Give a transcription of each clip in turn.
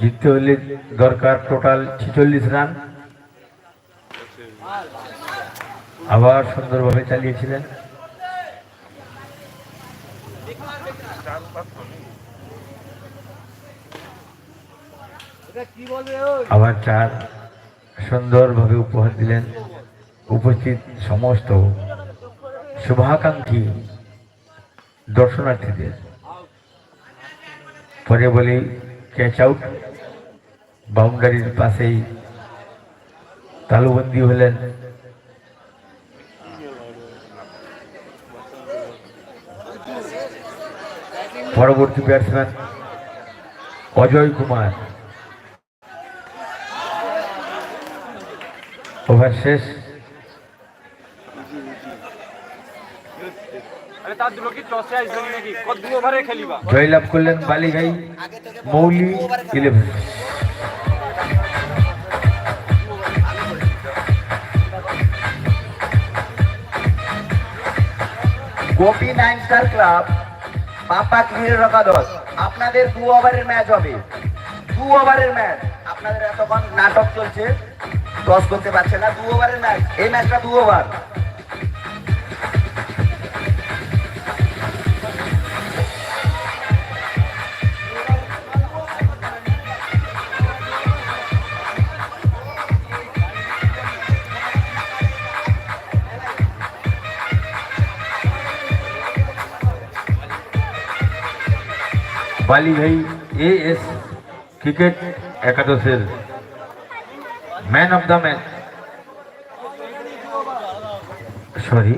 জিততে হলে দরকার টোটাল ছিচল্লিশ রান। আবার সুন্দরভাবে চালিয়েছিলেন। আবার চার, সুন্দরভাবে উপহার দিলেন উপস্থিত সমস্ত শুভাকাঙ্ক্ষী দর্শনার্থীদের। পরে বলি ক্যাচ আউট বাউন্ডারির পাশেই তালুবন্দি হলেন। পরবর্তী ব্যাটসম্যান অজয় কুমার। ওভার শেষ। জয়লাভ করলেন Balighai Mouli eleven. Gopi nine star club, papa clear একাদশ, আপনাদের দু ওভারের ম্যাচ হবে। দু ওভারের ম্যাচ আপনাদের এতক্ষণ নাটক চলছে, টস করতে পারছে না। দু ওভারের ম্যাচ এই ম্যাচটা দু over. Balighai A S cricket একাদশের man of the match sorry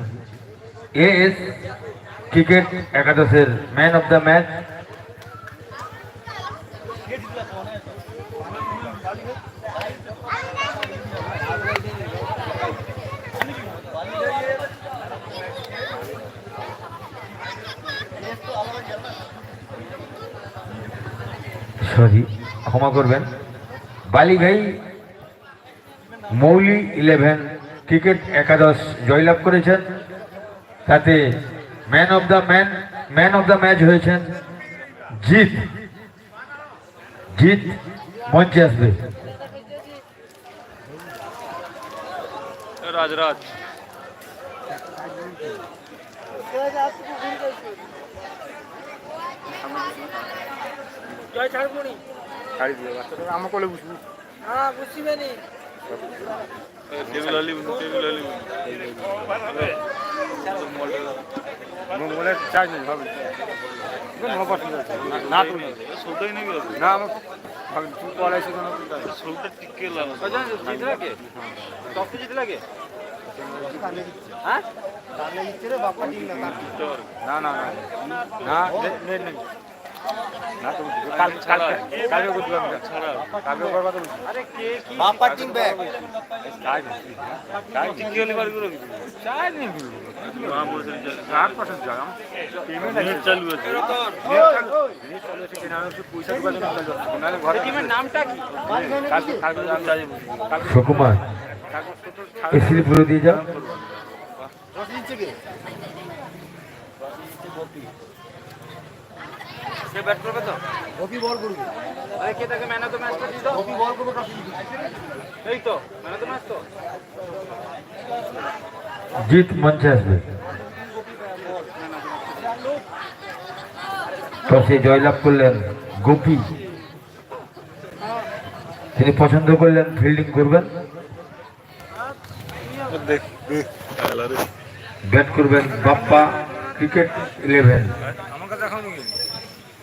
A S cricket একাদশের man of the match sorry, ক্ষমা করবেন। বালিঘাই মৌলি ইলেভেন ক্রিকেট একাদশ জয়লাভ করেছেন। তাতে man of the man man of the match হয়েছেন জিত জিত মঞ্চে আসবে। রাজরাজ। জয় ছাড়বনি ছাড়ি দিয়ে বাচ্চাটা আমার কোলে বুঝবি হ্যাঁ বুঝছিবে নি। Table Ali table Ali. মোবাইলের চার্জ নেই ভাবি। নো পার্সেন্ট আছে না তুমি সৌদাই নেই না আমার ভাবি তুই কল কেন। সৌদা টিকে লাগে জিত লাগে না না না না সুকুমার এই স্লিপগুলো দিয়ে যাও। সে ব্যাট করবে তো? গোপী বল করবে। আরে কে তাকে ম্যান অফ দ্য ম্যাচটা দিত গোপী বল করবে টসে এই তো ম্যান অফ দ্য ম্যাচ তো। জিত মঞ্চে আসবে। টসে জয়লাভ করলেন গোপী। তিনি পছন্দ করলেন ফিল্ডিং করবেন। ব্যাট করবেন বাপ্পা ক্রিকেট ইলেভেন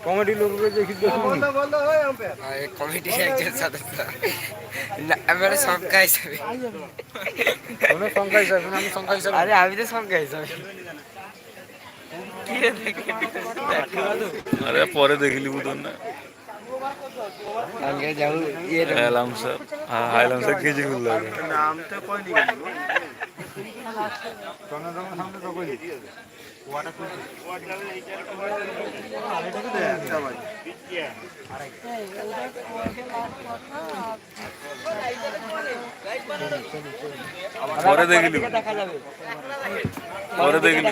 কমেডি লোককে দেখি কমিটি একজন সদস্য না আমার সংখ্যা হিসাবে? সংখ্যা হিসাবে আমি সংখ্যা হিসাবে? আরে আমি তো সংখ্যা হিসাবে। কি রে দেখে? আরে পরে দেখিলি বুঝুন না? আগে যাও ইয়ে স্যার। হাইলাম স্যার কেজি খুললো? নামটা কই নি জনগণের সামনে তো কই পরে দেখিলি পরে দেখিলি